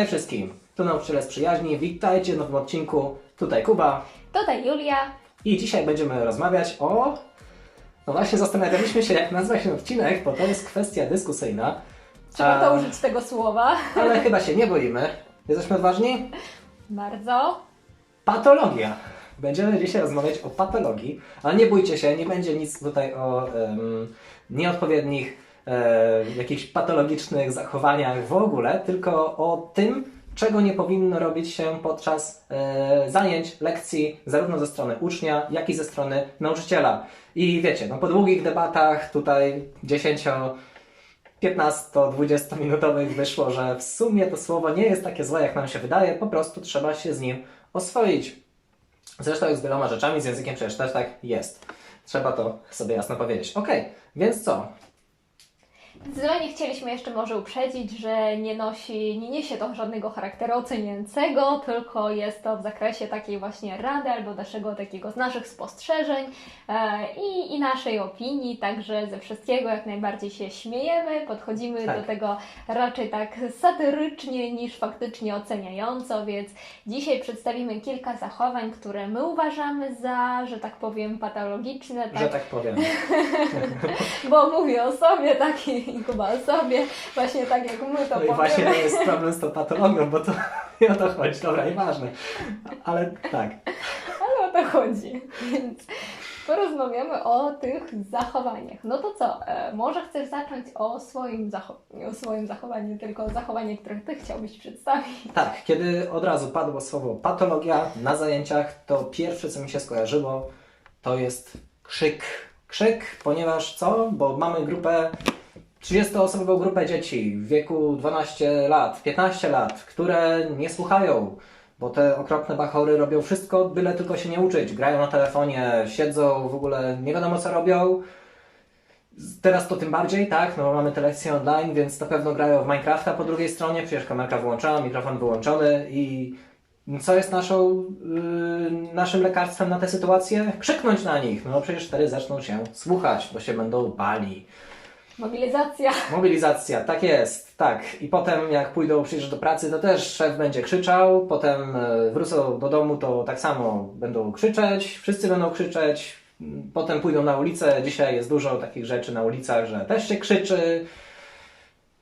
Hej wszystkim, tu nauczyciele z przyjaźni, witajcie w nowym odcinku. Tutaj Kuba Tutaj Julia. i dzisiaj będziemy rozmawiać o... No właśnie zastanawialiśmy się jak nazwać ten odcinek, bo to jest kwestia dyskusyjna. Trzeba A, to użyć tego słowa. Ale chyba się nie boimy. Jesteśmy odważni? Bardzo. Patologia. Będziemy dzisiaj rozmawiać o patologii, ale nie bójcie się, nie będzie nic tutaj o em, nieodpowiednich, e, jakichś patologicznych zachowaniach w ogóle, tylko o tym, czego nie powinno robić się podczas e, zajęć, lekcji, zarówno ze strony ucznia, jak i ze strony nauczyciela. I wiecie, no po długich debatach tutaj 10 15-20 minutowych wyszło, że w sumie to słowo nie jest takie złe, jak nam się wydaje, po prostu trzeba się z nim oswoić. Zresztą jak z wieloma rzeczami, z językiem przecież też tak jest. Trzeba to sobie jasno powiedzieć. Okej, więc co? Zdecydowanie chcieliśmy jeszcze może uprzedzić, że nie nosi, nie niesie to żadnego charakteru oceniającego, tylko jest to w zakresie takiej właśnie rady albo naszego takiego z naszych spostrzeżeń e, i, i naszej opinii, także ze wszystkiego jak najbardziej się śmiejemy, podchodzimy Tak. do tego raczej tak satyrycznie niż faktycznie oceniająco, więc dzisiaj przedstawimy kilka zachowań, które my uważamy za, że tak powiem, patologiczne, Że tak powiem. bo mówię o sobie, tak i i Kuba o sobie, właśnie tak jak my to No i powiemy. właśnie to jest problem z tą patologią, bo to nie o to chodzi, dobra, i ważne. Ale tak, Ale o to chodzi, więc porozmawiamy o tych zachowaniach. No to co, e, może chcesz zacząć o swoim, zacho- nie o swoim zachowaniu, tylko o zachowaniu, które Ty chciałbyś przedstawić. tak, kiedy od razu padło słowo patologia na zajęciach, to pierwsze co mi się skojarzyło to jest krzyk. Krzyk, ponieważ co? Bo mamy grupę 30-osobową grupę dzieci w wieku 12 lat, 15 lat, które nie słuchają, bo te okropne bachory robią wszystko, byle tylko się nie uczyć. Grają na telefonie, siedzą, w ogóle nie wiadomo co robią. Teraz to tym bardziej, tak? No mamy te lekcje online, więc na pewno grają w Minecrafta po drugiej stronie, przecież kamerka wyłączona, mikrofon wyłączony i co jest naszą, yy, naszym lekarstwem na tę sytuację? Krzyknąć na nich, no przecież wtedy zaczną się słuchać, bo się będą bali. Mobilizacja. Mobilizacja, tak jest, tak. I potem jak pójdą przecież do pracy, to też szef będzie krzyczał, potem e, wrócą do domu, to tak samo będą krzyczeć, wszyscy będą krzyczeć, potem pójdą na ulicę, dzisiaj jest dużo takich rzeczy na ulicach, że też się krzyczy.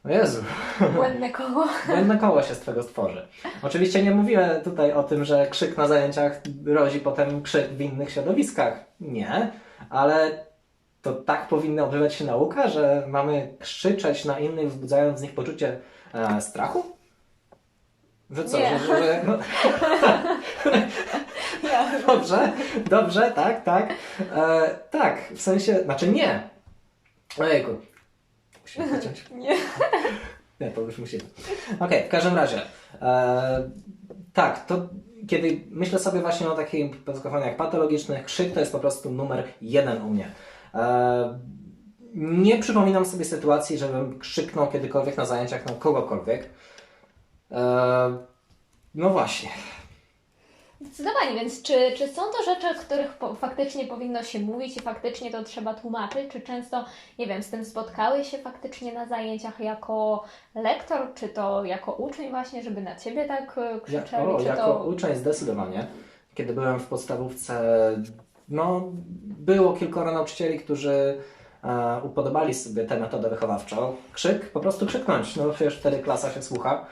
Jezu, Błędne koło. błędne koło się z tego stworzy. Oczywiście nie mówimy tutaj o tym, że krzyk na zajęciach rodzi potem krzyk w innych środowiskach. Nie, ale to tak powinna odbywać się nauka, że mamy krzyczeć na innych, wzbudzając z nich poczucie e, strachu? Że co? Nie. Że, że, no, dobrze, dobrze, tak, tak. E, tak, w sensie, znaczy nie. Ojejku. Musimy wyciąć. Nie. Nie, to już musimy. Okej, w każdym razie. E, tak, to kiedy myślę sobie właśnie o takich zachowaniach patologicznych, krzyk to jest po prostu numer jeden u mnie. E, nie przypominam sobie sytuacji, żebym krzyknął kiedykolwiek na zajęciach na kogokolwiek. E, no właśnie. Zdecydowanie, więc czy, czy są to rzeczy, o których po, faktycznie powinno się mówić i faktycznie to trzeba tłumaczyć? Czy często, nie wiem, z tym spotkały się faktycznie na zajęciach jako lektor, czy to jako uczeń właśnie, żeby na Ciebie tak e, Ja, krzyczeli? o, czy jako to... uczeń zdecydowanie. Kiedy byłem w podstawówce, no, było kilkoro nauczycieli, którzy e, upodobali sobie tę metodę wychowawczą. Krzyk, po prostu krzyknąć, no przecież wtedy klasa się słucha.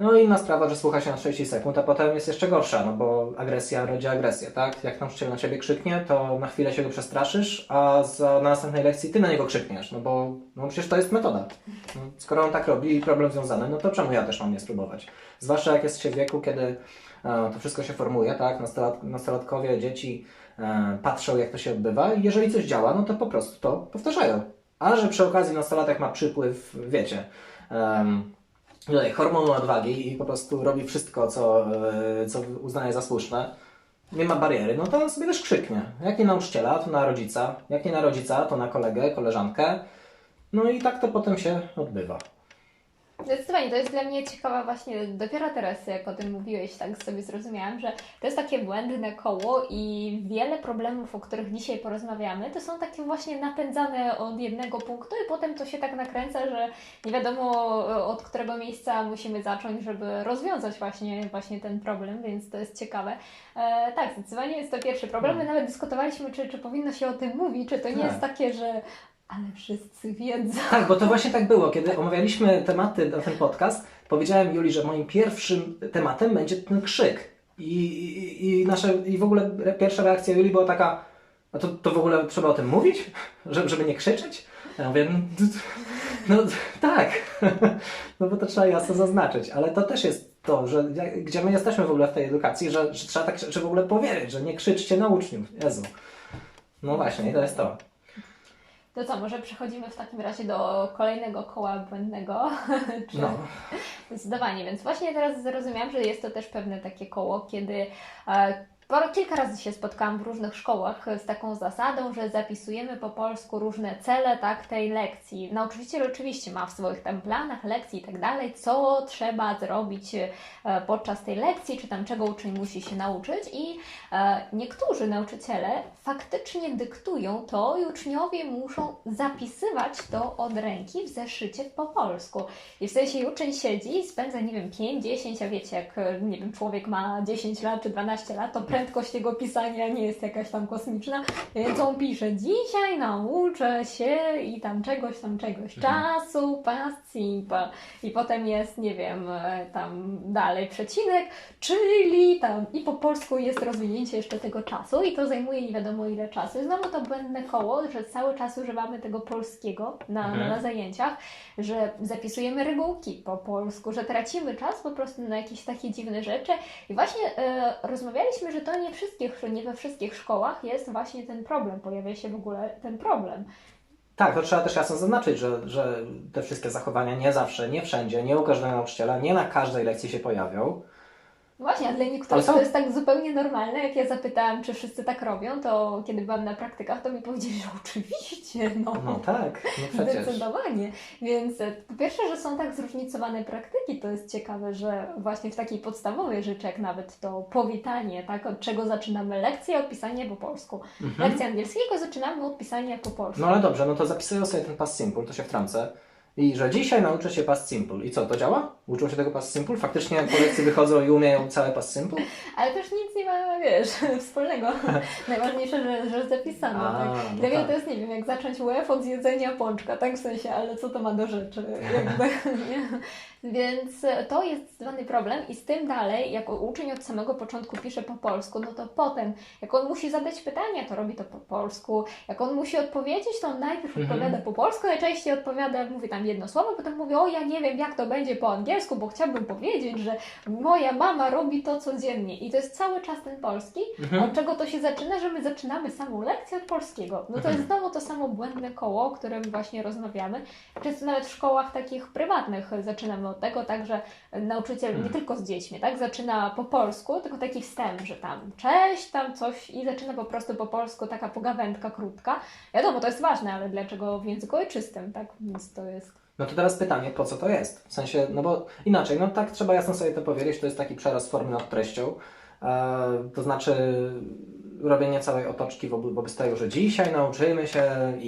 No i inna sprawa, że słucha się na 30 sekund, a potem jest jeszcze gorsza, no bo agresja rodzi agresję, tak? Jak nauczyciel na ciebie krzyknie, to na chwilę się go przestraszysz, a za, na następnej lekcji ty na niego krzykniesz, no bo no przecież to jest metoda. No, skoro on tak robi i problem związany, no to czemu ja też mam nie spróbować? Zwłaszcza jak jest się w wieku, kiedy e, to wszystko się formuje, tak? Nastolat, nastolatkowie, dzieci e, patrzą, jak to się odbywa i jeżeli coś działa, no to po prostu to powtarzają. A że przy okazji nastolatek ma przypływ, wiecie, em, tutaj hormonu odwagi i po prostu robi wszystko, co, e, co uznaje za słuszne, nie ma bariery, no to on sobie też krzyknie. Jak nie na nauczyciela, to na rodzica. Jak nie na rodzica, to na kolegę, koleżankę. No i tak to potem się odbywa. Zdecydowanie, to jest dla mnie ciekawa właśnie, dopiero teraz jak o tym mówiłeś, tak sobie zrozumiałam, że to jest takie błędne koło i wiele problemów, o których dzisiaj porozmawiamy, to są takie właśnie napędzane od jednego punktu i potem to się tak nakręca, że nie wiadomo od którego miejsca musimy zacząć, żeby rozwiązać właśnie, właśnie ten problem, więc to jest ciekawe. E, tak, zdecydowanie jest to pierwszy problem. My nawet dyskutowaliśmy, czy, czy powinno się o tym mówić, czy to nie Tak. jest takie, że ale wszyscy wiedzą. Tak, bo to właśnie tak było. Kiedy omawialiśmy tematy na ten podcast, powiedziałem Julii, że moim pierwszym tematem będzie ten krzyk. I, i, i, nasze, i w ogóle pierwsza reakcja Julii była taka, a to, to w ogóle trzeba o tym mówić? Żeby, nie krzyczeć? Ja mówię, no, no tak, no bo to trzeba jasno zaznaczyć, ale to też jest to, że gdzie my jesteśmy w ogóle w tej edukacji, że, że trzeba tak że w ogóle powiedzieć, że nie krzyczcie na uczniów, Jezu. No właśnie, to jest to. To co, może przechodzimy w takim razie do kolejnego koła błędnego? Czy... No. Zdecydowanie, więc właśnie teraz zrozumiałam, że jest to też pewne takie koło, kiedy e, po- kilka razy się spotkałam w różnych szkołach z taką zasadą, że zapisujemy po polsku różne cele tak, tej lekcji. Nauczyciel oczywiście ma w swoich tam planach lekcji i tak dalej, co trzeba zrobić e, podczas tej lekcji, czy tam czego uczeń musi się nauczyć i e, niektórzy nauczyciele faktycznie dyktują to i uczniowie muszą zapisywać to od ręki w zeszycie po polsku. I w sensie uczeń siedzi spędza, nie wiem, 5, 10, a wiecie, jak, e, nie wiem, człowiek ma 10 lat czy 12 lat, to prędkość jego pisania nie jest jakaś tam kosmiczna, więc on pisze, dzisiaj nauczę się i tam czegoś, tam czegoś, czasu, past simple. I potem jest, nie wiem, e, tam dalej przecinek, czyli tam i po polsku jest rozwinięcie jeszcze tego czasu i to zajmuje nie wiadomo ile czasu. Znowu to błędne koło, że cały czas używamy tego polskiego na, Mhm. na zajęciach, że zapisujemy regułki po polsku, że tracimy czas po prostu na jakieś takie dziwne rzeczy. I właśnie e, rozmawialiśmy, że to nie wszystkich, nie we wszystkich szkołach jest właśnie ten problem, pojawia się w ogóle ten problem. Tak, to trzeba też jasno zaznaczyć, że, że te wszystkie zachowania nie zawsze, nie wszędzie, nie u każdego nauczyciela, nie na każdej lekcji się pojawią. Właśnie, a dla niektórych są- to jest tak zupełnie normalne. Jak ja zapytałam, czy wszyscy tak robią, to kiedy byłam na praktykach, to mi powiedzieli, że oczywiście, no. No tak, no przecież. Zdecydowanie. Więc e, po pierwsze, że są tak zróżnicowane praktyki, to jest ciekawe, że właśnie w takiej podstawowej rzeczy, jak nawet to powitanie, tak, od czego zaczynamy lekcję, od pisania po polsku. Mhm. Lekcję angielskiego zaczynamy od pisania po polsku. No ale dobrze, no to zapisują sobie ten past simple, to się wtrącę. I że dzisiaj nauczę się past simple. I co, to działa? Uczą się tego past simple? Faktycznie po lekcji wychodzą i umieją całe past simple? Ale też nic nie ma, wiesz, wspólnego. Najważniejsze, że, że zapisano. A, tak? no Dla mnie tak. to jest, nie wiem, jak zacząć UF od zjedzenia pączka, tak w sensie, ale co to ma do rzeczy? Jakby, nie? Więc to jest zdecydowanie problem i z tym dalej, jak uczeń od samego początku pisze po polsku, no to potem, jak on musi zadać pytania, to robi to po polsku. Jak on musi odpowiedzieć, to on najpierw Mhm. odpowiada po polsku, najczęściej odpowiada, mówi tam jedno słowo, potem mówi, o ja nie wiem jak to będzie po angielsku, bo chciałbym powiedzieć, że moja mama robi to codziennie. I to jest cały czas ten polski. Mhm. Od czego to się zaczyna, że my zaczynamy samą lekcję od polskiego. No to jest znowu to samo błędne koło, o którym właśnie rozmawiamy. Często nawet w szkołach takich prywatnych zaczynamy od tego, tak, że nauczyciel nie tylko z dziećmi, tak, zaczyna po polsku, tylko taki wstęp, że tam cześć, tam coś i zaczyna po prostu po polsku, taka pogawędka krótka. Wiadomo, to jest ważne, ale dlaczego w języku ojczystym, tak, więc to jest... No to teraz pytanie, po co to jest? W sensie, no bo inaczej, no tak trzeba jasno sobie to powiedzieć, to jest taki przerost formy nad treścią. E, to znaczy robienie całej otoczki wobec, wobec tego, że dzisiaj nauczymy się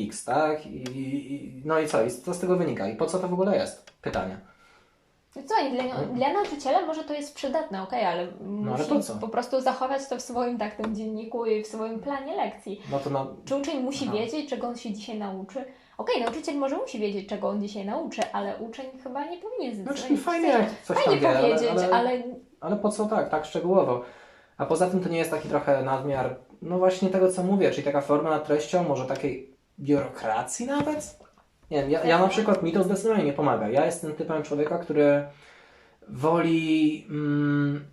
X, tak? I, i, no i co? I co z tego wynika? I po co to w ogóle jest? Pytanie. No Co, i dla, dla nauczyciela może to jest przydatne, okej, ale No, ale musi po co? po prostu zachować to w swoim tak, tym dzienniku i w swoim planie lekcji. No to no, Czy uczeń musi Aha. wiedzieć, czego on się dzisiaj nauczy? Okej, nauczyciel może musi wiedzieć, czego on dzisiaj nauczy, ale uczeń chyba nie powinien znaczy zdecydować. fajnie jak coś tam Fajnie wie, ale, powiedzieć, ale, ale ale po co tak, tak szczegółowo? A poza tym to nie jest taki trochę nadmiar, no właśnie tego co mówię, czyli taka forma nad treścią, może takiej biurokracji nawet? Nie wiem, ja, ja na przykład mi to zdecydowanie nie pomaga. Ja jestem typem człowieka, który woli mm,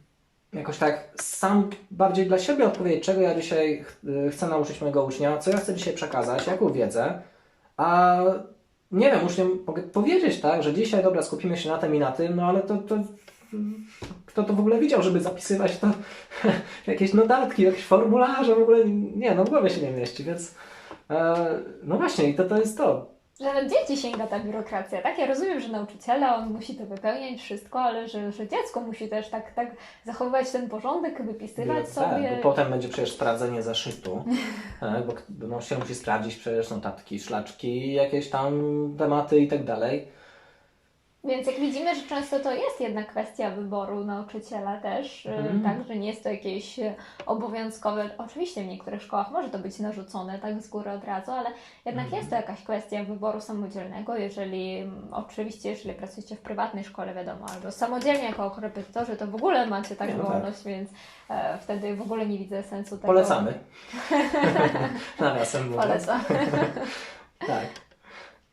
jakoś tak sam bardziej dla siebie odpowiedzieć, czego ja dzisiaj ch y, chcę nauczyć mojego ucznia, co ja chcę dzisiaj przekazać, jaką wiedzę, a nie wiem, uczniom mogę powiedzieć, tak, że dzisiaj dobra, skupimy się na tym i na tym, no ale to, to kto to w ogóle widział, żeby zapisywać to jakieś notatki, jakieś formularze, w ogóle nie, no w głowie się nie mieści, więc e, no właśnie i to, to jest to. Że dzieci sięga ta biurokracja, tak? Ja rozumiem, że nauczyciela, on musi to wypełniać wszystko, ale że, że dziecko musi też tak, tak zachowywać ten porządek, wypisywać Tak, sobie. bo potem będzie przecież sprawdzenie zeszytu, tak, bo, bo musi sprawdzić przecież notatki, szlaczki, jakieś tam tematy i tak dalej. Więc jak widzimy, że często to jest jednak kwestia wyboru nauczyciela też, Mhm. tak, że nie jest to jakieś y, obowiązkowe. Oczywiście w niektórych szkołach może to być narzucone tak z góry od razu, ale jednak Mhm. jest to jakaś kwestia wyboru samodzielnego, jeżeli mm, oczywiście, jeżeli pracujecie w prywatnej szkole, wiadomo, albo samodzielnie jako korepetytorzy, to w ogóle macie tak Nie, no tak. wolność, więc e, wtedy w ogóle nie widzę sensu tego. Polecamy. Nawiasem mówiąc. Polecam. Tak.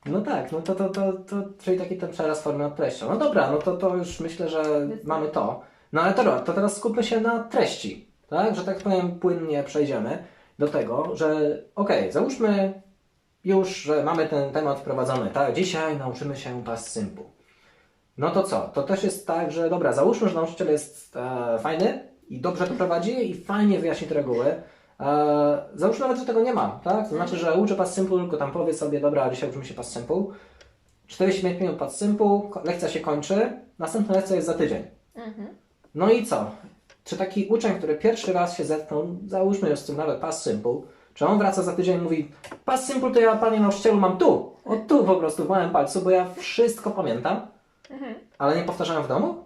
No tak, no to, to, to, to czyli taki ten przeraz formy nad treścią. No dobra, no to, to już myślę, że mamy to. No ale to, to teraz skupmy się na treści, tak? Że tak powiem płynnie przejdziemy do tego, że okej, załóżmy już, że mamy ten temat wprowadzony, tak? Dzisiaj nauczymy się past simple. No to co? To też jest tak, że dobra, załóżmy, że nauczyciel jest e, fajny i dobrze to prowadzi i fajnie wyjaśni te reguły. E, załóżmy nawet, że tego nie ma, tak? To znaczy, że uczę past simple, tylko tam powie sobie, dobra, dzisiaj uczymy się past simple. 45 minut past simple, lekcja się kończy, następna lekcja jest za tydzień. Mhm. No i co? Czy taki uczeń, który pierwszy raz się zetknął, załóżmy już z tym nawet past simple, czy on wraca za tydzień i mówi, past simple to ja, panie nauczycielu, mam tu, o tu po prostu w małym palcu, bo ja wszystko pamiętam, Mhm. ale nie powtarzałem w domu?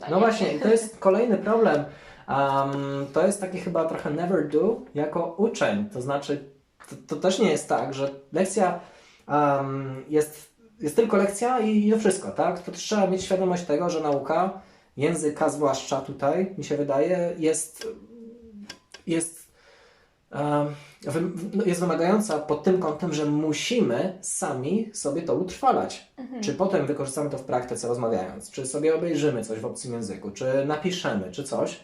No nie. właśnie, i to jest kolejny problem. Um, to jest taki chyba trochę never do jako uczeń. To znaczy, to, to też nie jest tak, że lekcja um, jest, jest tylko lekcja i, i to wszystko, tak? To też trzeba mieć świadomość tego, że nauka, języka zwłaszcza tutaj, mi się wydaje, jest, jest, um, no, jest wymagająca pod tym kątem, że musimy sami sobie to utrwalać. Mhm. Czy potem wykorzystamy to w praktyce rozmawiając, czy sobie obejrzymy coś w obcym języku, czy napiszemy, czy coś,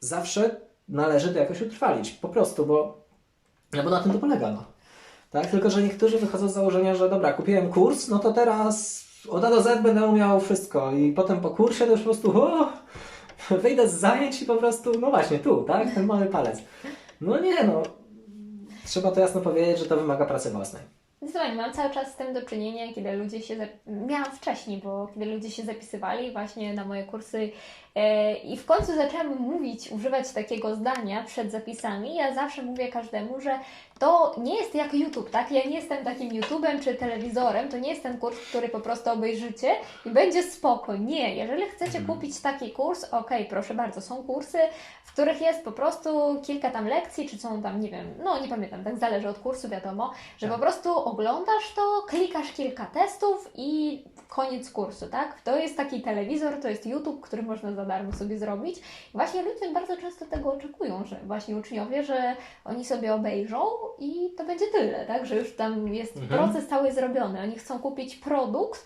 zawsze należy to jakoś utrwalić. Po prostu, bo, no bo na tym to polega. No. Tak? Tylko, że niektórzy wychodzą z założenia, że dobra, kupiłem kurs, no to teraz od A do Z będę umiał wszystko i potem po kursie to już po prostu o, wyjdę z zajęć i po prostu, no właśnie tu, tak, ten mały palec. No nie, no. Trzeba to jasno powiedzieć, że to wymaga pracy własnej. Zdecydowanie, mam cały czas z tym do czynienia, kiedy ludzie się. Miałam wcześniej, bo kiedy ludzie się zapisywali właśnie na moje kursy i w końcu zaczęłam mówić, używać takiego zdania przed zapisami, ja zawsze mówię każdemu, że to nie jest jak YouTube, tak? Ja nie jestem takim YouTubem czy telewizorem, to nie jest ten kurs, który po prostu obejrzycie i będzie spoko. Nie, jeżeli chcecie kupić taki kurs, okej, proszę bardzo, są kursy, w których jest po prostu kilka tam lekcji, czy są tam, nie wiem, no nie pamiętam, tak zależy od kursu, wiadomo, że Tak. po prostu oglądasz to, klikasz kilka testów i koniec kursu, tak? To jest taki telewizor, to jest YouTube, który można za darmo sobie zrobić. I właśnie ludzie bardzo często tego oczekują, że właśnie uczniowie, że oni sobie obejrzą i to będzie tyle, tak? Że już tam jest Mhm. proces cały zrobiony. Oni chcą kupić produkt,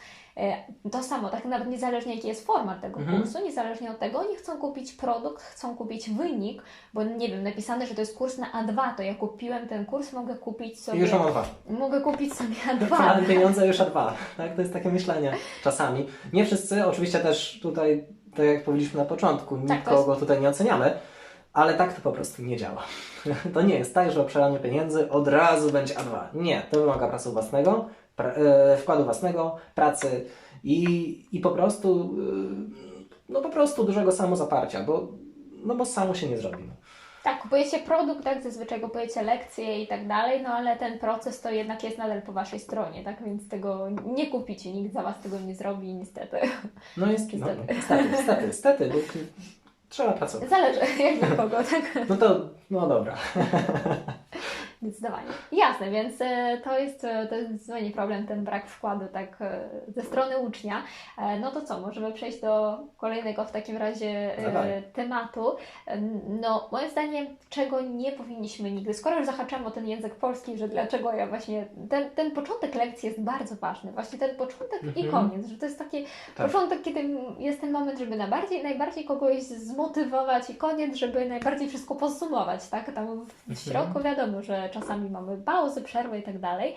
to samo, tak nawet niezależnie jaki jest format tego Mhm. kursu, niezależnie od tego, oni chcą kupić produkt, chcą kupić wynik, bo nie wiem, napisane, że to jest kurs na A2, to ja kupiłem ten kurs, mogę kupić sobie, już mam dwa. mogę kupić sobie A2. Wkładam pieniądze już A2. Tak? To jest takie myślenie czasami. Nie wszyscy, oczywiście też tutaj, tak jak powiedzieliśmy na początku, Tak, nikogo tutaj nie oceniamy, ale tak to po prostu nie działa. To nie jest tak, że o przelaniu pieniędzy od razu będzie A2. Nie, to wymaga pracy własnego, e, wkładu własnego, pracy i, i po prostu e, no po prostu dużego samozaparcia, bo, no bo samo się nie zrobi. no. Tak, kupujecie produkt, tak, zazwyczaj kupujecie lekcje i tak dalej, no ale ten proces to jednak jest nadal po Waszej stronie, tak, więc tego nie kupicie, nikt za Was tego nie zrobi, niestety. No jest, no, Niestety. niestety, niestety, bo trzeba pracować. Zależy jak dla kogo, tak. No to, no dobra. Zdecydowanie. Jasne, więc e, to jest, e, to jest zdecydowanie problem, ten brak wkładu tak e, ze strony ucznia. No to co, możemy przejść do kolejnego w takim razie Dawaj. tematu. No, moim zdaniem, czego nie powinniśmy nigdy, skoro już zahaczamy o ten język polski, że dlaczego ja właśnie, ten, ten początek lekcji jest bardzo ważny, właśnie ten początek i Mhm. koniec, że to jest taki Tak. początek, kiedy jest ten moment, żeby najbardziej, najbardziej kogoś zmotywować i koniec, żeby najbardziej wszystko podsumować, tak? Tam w Mhm. środku wiadomo, że czasami mamy pauzy, przerwy i tak dalej,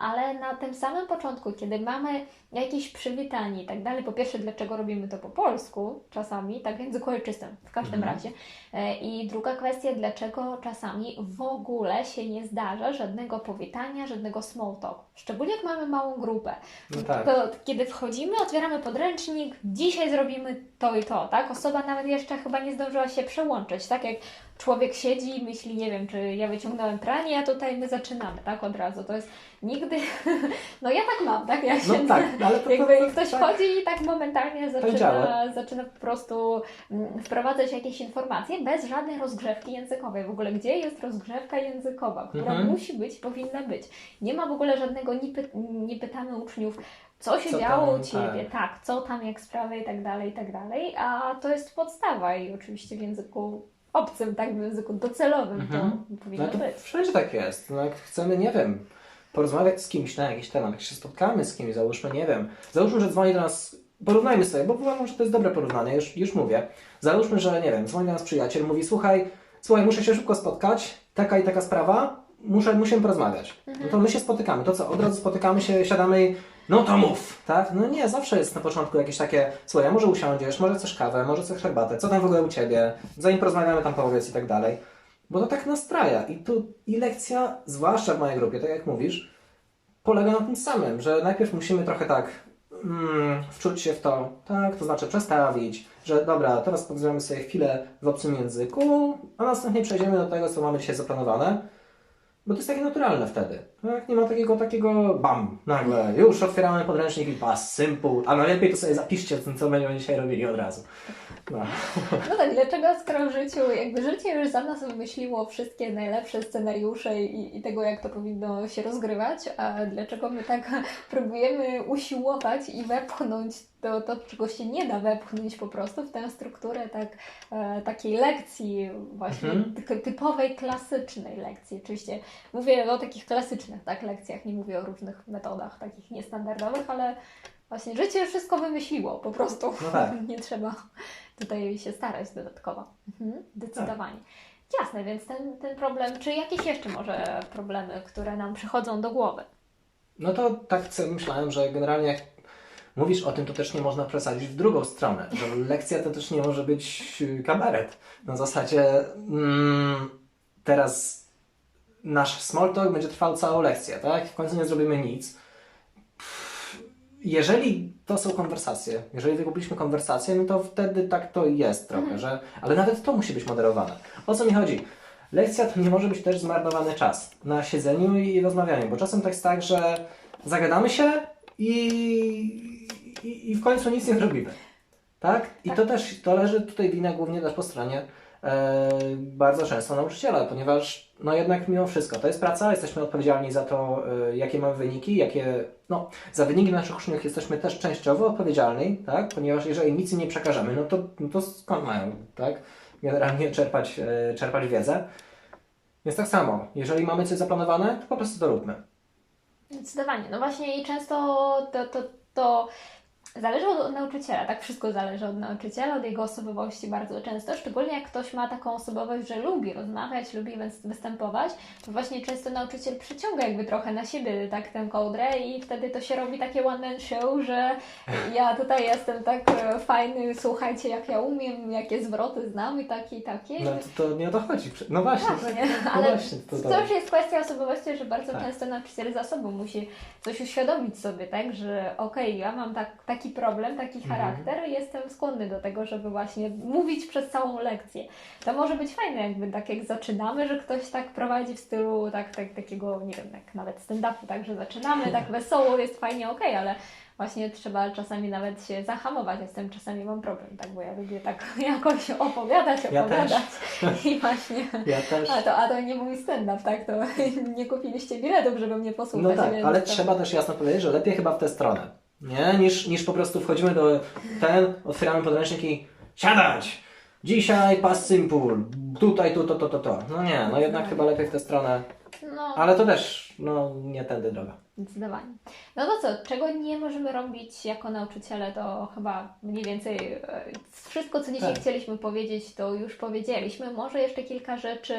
ale na tym samym początku, kiedy mamy jakieś przywitanie i tak dalej, po pierwsze, dlaczego robimy to po polsku czasami, tak w języku ojczystym, w każdym Mhm. razie. E, I druga kwestia, dlaczego czasami w ogóle się nie zdarza żadnego powitania, żadnego small talk. Szczególnie jak mamy małą grupę. No tak. To kiedy wchodzimy, otwieramy podręcznik, dzisiaj zrobimy to i to, tak? Osoba nawet jeszcze chyba nie zdążyła się przełączyć, tak? Jak człowiek siedzi i myśli, nie wiem, czy ja wyciągnąłem pranie, a tutaj my zaczynamy, tak? Od razu. To jest nigdy... No ja tak mam, tak? Ja No siedzę, tak, ale to, to, jakby to, ktoś tak. chodzi i tak momentalnie działa. zaczyna, zaczyna po prostu mm, wprowadzać jakieś informacje bez żadnej rozgrzewki językowej. W ogóle gdzie jest rozgrzewka językowa, która Mhm. musi być, powinna być. Nie ma w ogóle żadnego, nie, py, nie pytamy uczniów, co się Co działo tam, u Ciebie, tak. co tam, jak sprawy i tak dalej, i tak dalej, a to jest podstawa i oczywiście w języku obcym, tak, w języku docelowym Mhm. to powinno No to być. wszędzie tak jest. No jak chcemy, nie wiem, porozmawiać z kimś na jakiś temat, jak się spotkamy z kimś, załóżmy, nie wiem, załóżmy, że dzwoni do nas, porównajmy sobie, bo uważam, że to jest dobre porównanie, już, już mówię. Załóżmy, że, nie wiem, dzwoni do nas przyjaciel, mówi, słuchaj, słuchaj, muszę się szybko spotkać, taka i taka sprawa, muszę, musimy porozmawiać. No to my się spotykamy, to co, od razu spotykamy się, siadamy i no to mów, tak? No nie, zawsze jest na początku jakieś takie, słuchaj, może usiądziesz, może chcesz kawę, może chcesz herbatę, co tam w ogóle u Ciebie, zanim porozmawiamy tam powiedz i tak dalej. Bo to tak nastraja i tu i lekcja, zwłaszcza w mojej grupie, tak jak mówisz, polega na tym samym, że najpierw musimy trochę tak mm, wczuć się w to, tak, to znaczy przestawić, że dobra, teraz porozmawiamy sobie chwilę w obcym języku, a następnie przejdziemy do tego, co mamy dzisiaj zaplanowane. Bo to jest takie naturalne wtedy. Tak? Nie ma takiego, takiego bam, nagle, już otwieramy podręcznik i pas, simple, a najlepiej to sobie zapiszcie, co będziemy dzisiaj robili od razu. No. No tak, dlaczego skoro w życiu, jakby życie już za nas wymyśliło wszystkie najlepsze scenariusze i, i tego, jak to powinno się rozgrywać, a dlaczego my tak próbujemy usiłować i wepchnąć to, to czego się nie da wepchnąć po prostu w tę strukturę tak, e, takiej lekcji właśnie Mhm. ty- typowej, klasycznej lekcji. Oczywiście mówię o takich klasycznych tak, lekcjach, nie mówię o różnych metodach takich niestandardowych, ale właśnie życie wszystko wymyśliło po prostu. No tak. nie trzeba tutaj się starać dodatkowo. Mhm, zdecydowanie. Jasne, więc ten, ten problem, czy jakieś jeszcze może problemy, które nam przychodzą do głowy? No to tak myślałem, że generalnie jak mówisz o tym, to też nie można przesadzić w drugą stronę, że lekcja to też nie może być y, kabaret. Na zasadzie mm, teraz nasz small talk będzie trwał całą lekcję, tak? W końcu nie zrobimy nic. Jeżeli to są konwersacje, jeżeli wygubiliśmy konwersację, no to wtedy tak to jest trochę, że, ale nawet to musi być moderowane. O co mi chodzi? Lekcja to nie może być też zmarnowany czas na siedzeniu i rozmawianiu, bo czasem tak jest tak, że zagadamy się i, i, i w końcu nic nie zrobimy. Tak? I to też, to leży tutaj wina głównie też po stronie bardzo często nauczyciela, ponieważ no jednak mimo wszystko to jest praca, jesteśmy odpowiedzialni za to, e, jakie mamy wyniki, jakie, no za wyniki naszych uczniów jesteśmy też częściowo odpowiedzialni, tak? Ponieważ jeżeli nic im nie przekażemy, no to, no to skąd mają, tak? Generalnie czerpać, e, czerpać wiedzę. Więc tak samo, jeżeli mamy coś zaplanowane, to po prostu to róbmy. Zdecydowanie. No właśnie i często to, to, to zależy od, od nauczyciela, tak? Wszystko zależy od nauczyciela, od jego osobowości bardzo często, szczególnie jak ktoś ma taką osobowość, że lubi rozmawiać, lubi wys- występować, to właśnie często nauczyciel przyciąga jakby trochę na siebie tak tę kołdrę i wtedy to się robi takie one man show, że ja tutaj jestem tak e, fajny, słuchajcie jak ja umiem, jakie zwroty znam i takie i takie. No to, to nie o to chodzi. No właśnie, tak, no ale właśnie, to, to już jest kwestia osobowości, że bardzo Tak. często nauczyciel za sobą musi coś uświadomić sobie, tak, że okej, ja mam tak, taki problem, taki Mhm. charakter, jestem skłonny do tego, żeby właśnie mówić przez całą lekcję. To może być fajne, jakby tak jak zaczynamy, że ktoś tak prowadzi w stylu tak, tak, takiego, nie wiem, jak nawet stand-upu, tak, że zaczynamy tak wesoło, jest fajnie, okej, ale właśnie trzeba czasami nawet się zahamować. Ja z tym czasami mam problem, tak, bo ja lubię tak jakoś opowiadać, Ja opowiadać i właśnie... Ja też. A to, a to nie mój stand-up, tak? To nie kupiliście biletów, żeby mnie No posłuchać. tak, więc ale trzeba też jasno powiedzieć, że lepiej chyba w tę stronę. Nie? Niż, niż po prostu wchodzimy do ten, otwieramy podręcznik i siadać! Dzisiaj pas simple, tutaj, tu, to, to, to, to. No nie, no jednak chyba lepiej w tę stronę No, Ale to też, no, nie tędy droga. zdecydowanie. No to co, czego nie możemy robić jako nauczyciele, to chyba mniej więcej e, wszystko, co dzisiaj Tak. chcieliśmy powiedzieć, to już powiedzieliśmy. Może jeszcze kilka rzeczy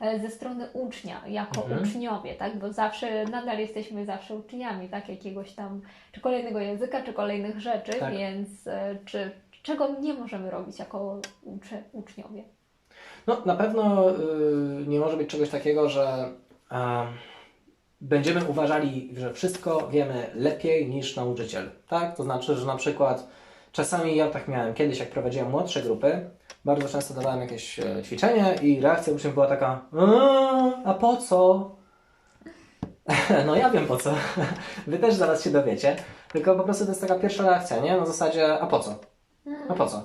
e, ze strony ucznia, jako Mhm. uczniowie, tak? Bo zawsze, nadal jesteśmy zawsze uczniami, tak? Jakiegoś tam, czy kolejnego języka, czy kolejnych rzeczy, Tak. więc e, czy czego nie możemy robić jako uczy, uczniowie? No, na pewno y, nie może być czegoś takiego, że będziemy uważali, że wszystko wiemy lepiej niż nauczyciel. Tak? To znaczy, że na przykład czasami ja tak miałem kiedyś, jak prowadziłem młodsze grupy, bardzo często dawałem jakieś e, ćwiczenie i reakcja uczniów była taka "Eee, a po co? No ja wiem po co. Wy też zaraz się dowiecie. Tylko po prostu to jest taka pierwsza reakcja, nie? Na zasadzie, a po co? A po co?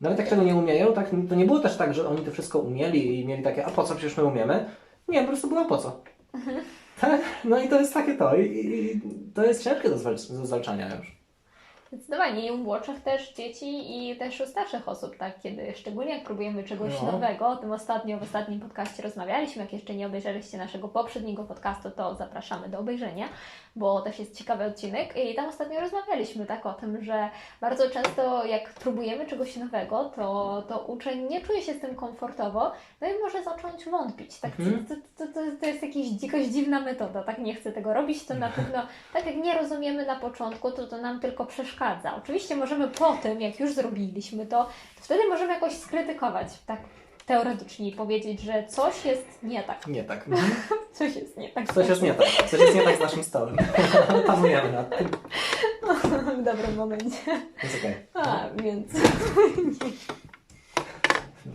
Nawet jak tego nie umieją, tak, to nie było też tak, że oni to wszystko umieli i mieli takie, a po co, przecież my umiemy. Nie, po prostu było po co. Tak? No i to jest takie to. I, i i to jest ciężkie do, zwal- do zwalczania już. Zdecydowanie i u młodszych też dzieci i też u starszych osób, tak? Kiedy szczególnie jak próbujemy czegoś No. nowego, o tym ostatnio w ostatnim podcaście rozmawialiśmy, jak jeszcze nie obejrzeliście naszego poprzedniego podcastu, to zapraszamy do obejrzenia, bo też jest ciekawy odcinek i tam ostatnio rozmawialiśmy tak o tym, że bardzo często jak próbujemy czegoś nowego, to, to uczeń nie czuje się z tym komfortowo, no i może zacząć wątpić, tak? Mhm. To, to, to, to jest jakaś jakaś dziwna metoda, tak? Nie chcę tego robić, to na pewno tak jak nie rozumiemy na początku, to to nam tylko przeszkadza. Oczywiście możemy po tym, jak już zrobiliśmy to, to wtedy możemy jakoś skrytykować, tak teoretycznie powiedzieć, że coś jest nie tak. Nie tak. Coś jest nie tak. Coś jest nie tak. Coś jest nie tak z naszym stołem. Panujemy nad tym. w dobrym momencie. Jest okej. A, więc...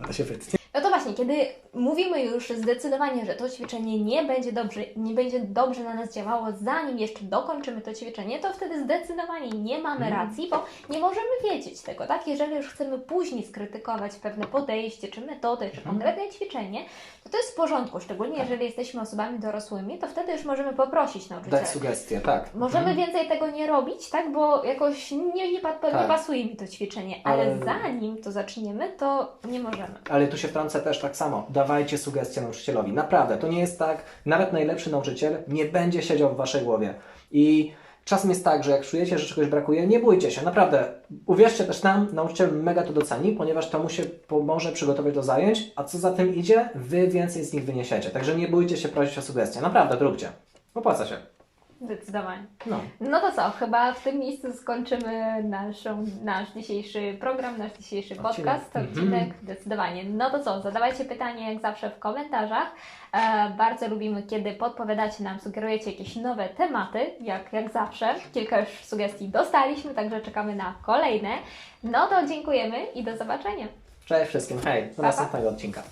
Okay. się wytnie. No to właśnie, kiedy mówimy już zdecydowanie, że to ćwiczenie nie będzie dobrze, nie będzie dobrze na nas działało, zanim jeszcze dokończymy to ćwiczenie, to wtedy zdecydowanie nie mamy Mhm. racji, bo nie możemy wiedzieć tego, tak? Jeżeli już chcemy później skrytykować pewne podejście, czy metody, czy Mhm. konkretne ćwiczenie, to to jest w porządku, szczególnie jeżeli jesteśmy osobami dorosłymi, to wtedy już możemy poprosić nauczyciela. Dać sugestie, tak. Możemy Mhm. więcej tego nie robić, tak? Bo jakoś nie, nie, pa- nie Tak. pasuje mi to ćwiczenie, ale Ale- zanim to zaczniemy, to nie możemy. Ale tu się wtrącę też tak samo. Dawajcie sugestie nauczycielowi. Naprawdę, to nie jest tak. Nawet najlepszy nauczyciel nie będzie siedział w waszej głowie. I czasem jest tak, że jak czujecie, że czegoś brakuje, nie bójcie się. Naprawdę, uwierzcie też nam, nauczyciel mega to doceni, ponieważ to mu się pomoże przygotować do zajęć, a co za tym idzie, wy więcej z nich wyniesiecie. Także nie bójcie się prosić o sugestie. Naprawdę, róbcie. Opłaca się. Zdecydowanie. No. No to co, chyba w tym miejscu skończymy naszą, nasz dzisiejszy program, nasz dzisiejszy Odcinek. podcast, Mhm. odcinek, zdecydowanie. No to co, zadawajcie pytania jak zawsze w komentarzach. E, bardzo lubimy, kiedy podpowiadacie nam, sugerujecie jakieś nowe tematy, jak, jak zawsze. Kilka już sugestii dostaliśmy, także czekamy na kolejne. No to dziękujemy i do zobaczenia. Cześć wszystkim, hej, do Pa, pa. następnego odcinka.